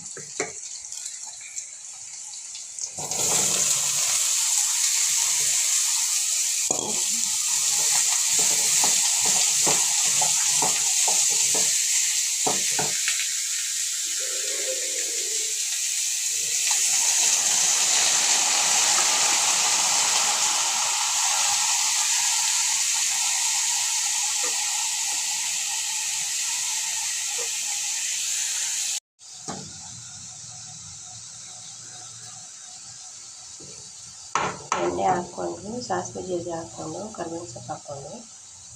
え? ಹಾಕ್ಕೊಂಡು, ಸಾಸಿವೆ ಜೀರಿಗೆ ಹಾಕ್ಕೊಂಡು, ಕರ್ಬೇವಿನ ಸೊಪ್ಪು ಹಾಕ್ಕೊಂಡು,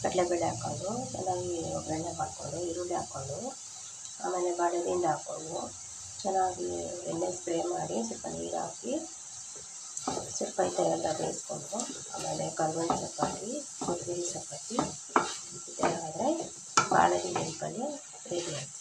ಕಡಲೆಬೇಳೆ ಹಾಕ್ಕೊಂಡು, ಚೆನ್ನಾಗಿ ಒಗ್ಗರಣೆ ಮಾಡಿಕೊಂಡು, ಈರುಳ್ಳಿ ಹಾಕ್ಕೊಂಡು, ಆಮೇಲೆ ಬಾಳೆದಿಂದ ಹಾಕ್ಕೊಂಡು, ಚೆನ್ನಾಗಿ ಎಣ್ಣೆ ಸ್ಪ್ರೇ ಮಾಡಿ ಸ್ವಲ್ಪ ನೀರು ಹಾಕಿ, ಸ್ವಲ್ಪ ಈ ಥರ ಎಲ್ಲ ಬೇಯಿಸ್ಕೊಂಡು, ಆಮೇಲೆ ಕರ್ಬೇವಿನ ಸೊಪ್ಪು ಹಾಕಿ, ಕೊತ್ತಂಬರಿ ಸೊಪ್ಪು ಹಾಕಿ, ಈ ಥರ ಆದರೆ ಬಾಳೆದಿಂಡಿನ ಪಲ್ಯ ರೆಡಿ ಆಯಿತು